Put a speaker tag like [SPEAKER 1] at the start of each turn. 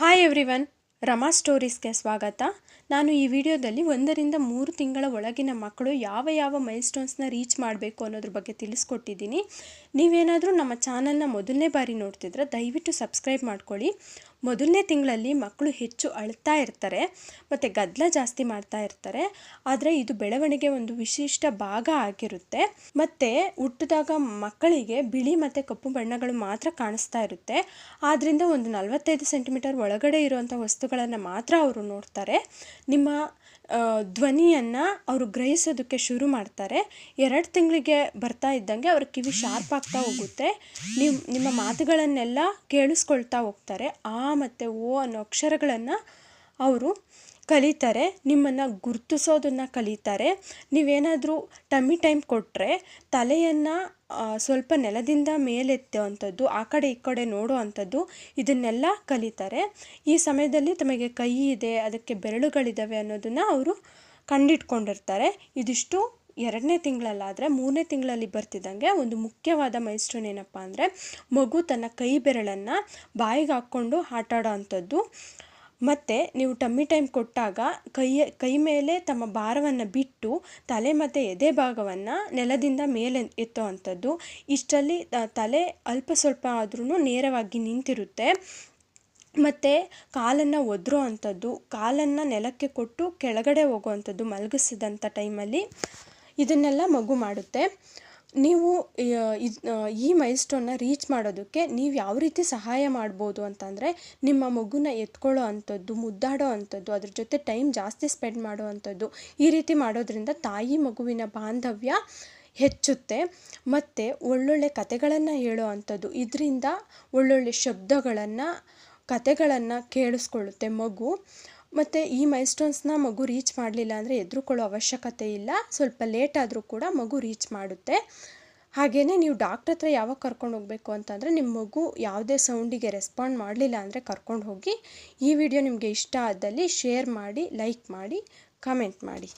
[SPEAKER 1] Hi everyone Rama ಸ್ಟೋರೀಸ್ಗೆ ಸ್ವಾಗತ. ನಾನು ಈ ವಿಡಿಯೋದಲ್ಲಿ ಒಂದರಿಂದ ಮೂರು ತಿಂಗಳ ಒಳಗಿನ ಮಕ್ಕಳು ಯಾವ ಯಾವ ಮೈಲ್ಸ್ಟೋನ್ಸ್ನ ರೀಚ್ ಮಾಡಬೇಕು ಅನ್ನೋದ್ರ ಬಗ್ಗೆ ತಿಳಿಸ್ಕೊಟ್ಟಿದ್ದೀನಿ. ನೀವೇನಾದರೂ ನಮ್ಮ ಚಾನಲ್ನ ಮೊದಲನೇ ಬಾರಿ ನೋಡ್ತಿದ್ರೆ ದಯವಿಟ್ಟು ಸಬ್ಸ್ಕ್ರೈಬ್ ಮಾಡ್ಕೊಳ್ಳಿ. ಮೊದಲನೇ ತಿಂಗಳಲ್ಲಿ ಮಕ್ಕಳು ಹೆಚ್ಚು ಅಳ್ತಾ ಇರ್ತಾರೆ, ಮತ್ತು ಗದ್ದಲ ಜಾಸ್ತಿ ಮಾಡ್ತಾ ಇರ್ತಾರೆ. ಆದರೆ ಇದು ಬೆಳವಣಿಗೆ ಒಂದು ವಿಶಿಷ್ಟ ಭಾಗ ಆಗಿರುತ್ತೆ. ಮತ್ತು ಹುಟ್ಟಿದಾಗ ಮಕ್ಕಳಿಗೆ ಬಿಳಿ ಮತ್ತು ಕಪ್ಪು ಬಣ್ಣಗಳು ಮಾತ್ರ ಕಾಣಿಸ್ತಾ ಇರುತ್ತೆ. ಆದ್ದರಿಂದ ಒಂದು ನಲವತ್ತೈದು ಸೆಂಟಿಮೀಟರ್ ಒಳಗಡೆ ಇರುವಂಥ ವಸ್ತುಗಳನ್ನು ಮಾತ್ರ ಅವರು ನೋಡ್ತಾರೆ. ನಿಮ್ಮ ಧ್ವನಿಯನ್ನು ಅವರು ಗ್ರಹಿಸೋದಕ್ಕೆ ಶುರು ಮಾಡ್ತಾರೆ. ಎರಡು ತಿಂಗಳಿಗೆ ಬರ್ತಾ ಇದ್ದಂಗೆ ಅವ್ರ ಕಿವಿ ಶಾರ್ಪ್ ಆಗ್ತಾ ಹೋಗುತ್ತೆ. ನಿಮ್ಮ ನಿಮ್ಮ ಮಾತುಗಳನ್ನೆಲ್ಲ ಕೇಳಿಸ್ಕೊಳ್ತಾ ಹೋಗ್ತಾರೆ. ಆ ಮತ್ತು ಓ ಅನ್ನೋ ಅಕ್ಷರಗಳನ್ನು ಅವರು ಕಲಿತಾರೆ, ನಿಮ್ಮನ್ನು ಗುರ್ತಿಸೋದನ್ನು ಕಲಿತಾರೆ. ನೀವೇನಾದರೂ ಟಮ್ಮಿ ಟೈಮ್ ಕೊಟ್ಟರೆ ತಲೆಯನ್ನು ಸ್ವಲ್ಪ ನೆಲದಿಂದ ಮೇಲೆತ್ತುವಂಥದ್ದು, ಆ ಕಡೆ ಈ ಕಡೆ ನೋಡೋ ಅಂಥದ್ದು ಇದನ್ನೆಲ್ಲ ಕಲಿತಾರೆ. ಈ ಸಮಯದಲ್ಲಿ ತಮಗೆ ಕೈ ಇದೆ, ಅದಕ್ಕೆ ಬೆರಳುಗಳಿದ್ದಾವೆ ಅನ್ನೋದನ್ನು ಅವರು ಕಂಡಿಟ್ಕೊಂಡಿರ್ತಾರೆ. ಇದಿಷ್ಟು ಎರಡನೇ ತಿಂಗಳಲ್ಲಾದರೆ ಮೂರನೇ ತಿಂಗಳಲ್ಲಿ ಬರ್ತಿದ್ದಂಗೆ ಒಂದು ಮುಖ್ಯವಾದ ಮೈಲ್ಸ್ಟೋನ್ ಏನಪ್ಪ ಅಂದರೆ ಮಗು ತನ್ನ ಕೈ ಬೆರಳನ್ನು ಬಾಯಿಗೆ ಹಾಕ್ಕೊಂಡು ಆಟ ಆಡೋ ಅಂಥದ್ದು. ಮತ್ತು ನೀವು ಟಮ್ಮಿ ಟೈಮ್ ಕೊಟ್ಟಾಗ ಕೈಯ, ಕೈ ಮೇಲೆ ತಮ್ಮ ಭಾರವನ್ನು ಬಿಟ್ಟು ತಲೆ ಮತ್ತು ಎದೆ ಭಾಗವನ್ನು ನೆಲದಿಂದ ಮೇಲೆ ಎತ್ತೋ ಅಂಥದ್ದು. ಇಷ್ಟರಲ್ಲಿ ತಲೆ ಅಲ್ಪ ಸ್ವಲ್ಪ ಆದ್ರೂ ನೇರವಾಗಿ ನಿಂತಿರುತ್ತೆ. ಮತ್ತು ಕಾಲನ್ನು ಒದರೋ ಅಂಥದ್ದು, ಕಾಲನ್ನು ನೆಲಕ್ಕೆ ಕೊಟ್ಟು ಕೆಳಗಡೆ ಹೋಗುವಂಥದ್ದು ಮಲಗಿಸಿದಂಥ ಟೈಮಲ್ಲಿ. ಇದನ್ನೆಲ್ಲ ಮಗು ಮಾಡುತ್ತೆ. ನೀವು ಈ ಮೈಲ್ಸ್ಟೋನ್ನ ರೀಚ್ ಮಾಡೋದಕ್ಕೆ ನೀವು ಯಾವ ರೀತಿ ಸಹಾಯ ಮಾಡ್ಬೋದು ಅಂತಂದರೆ, ನಿಮ್ಮ ಮಗುನ ಎತ್ಕೊಳ್ಳೋ ಅಂಥದ್ದು, ಮುದ್ದಾಡೋ ಅಂಥದ್ದು, ಅದ್ರ ಜೊತೆ ಟೈಮ್ ಜಾಸ್ತಿ ಸ್ಪೆಂಡ್ ಮಾಡೋ ಅಂಥದ್ದು, ಈ ರೀತಿ ಮಾಡೋದ್ರಿಂದ ತಾಯಿ ಮಗುವಿನ ಬಾಂಧವ್ಯ ಹೆಚ್ಚುತ್ತೆ. ಮತ್ತು ಒಳ್ಳೊಳ್ಳೆ ಕತೆಗಳನ್ನು ಹೇಳೋ ಅಂಥದ್ದು, ಇದರಿಂದ ಒಳ್ಳೊಳ್ಳೆ ಶಬ್ದಗಳನ್ನು, ಕತೆಗಳನ್ನು ಕೇಳಿಸ್ಕೊಳ್ಳುತ್ತೆ ಮಗು. ಮತ್ತು ಈ ಮೈಲ್ಸ್ಟೋನ್ಸ್ನ ಮಗು ರೀಚ್ ಮಾಡಲಿಲ್ಲ ಅಂದರೆ ಹೆದ್ರುಕೊಳ್ಳೋ ಅವಶ್ಯಕತೆ ಇಲ್ಲ. ಸ್ವಲ್ಪ ಲೇಟ್ ಆದರೂ ಕೂಡ ಮಗು ರೀಚ್ ಮಾಡುತ್ತೆ. ಹಾಗೆಯೇ ನೀವು ಡಾಕ್ಟ್ರ್ ಹತ್ರ ಯಾವಾಗ ಕರ್ಕೊಂಡು ಹೋಗಬೇಕು ಅಂತಂದರೆ ನಿಮ್ಮ ಮಗು ಯಾವುದೇ ಸೌಂಡಿಗೆ ರೆಸ್ಪಾಂಡ್ ಮಾಡಲಿಲ್ಲ ಅಂದರೆ ಕರ್ಕೊಂಡು ಹೋಗಿ ಈ ವಿಡಿಯೋ ನಿಮಗೆ ಇಷ್ಟ ಆದಲ್ಲಿ ಶೇರ್ ಮಾಡಿ ಲೈಕ್ ಮಾಡಿ ಕಮೆಂಟ್ ಮಾಡಿ.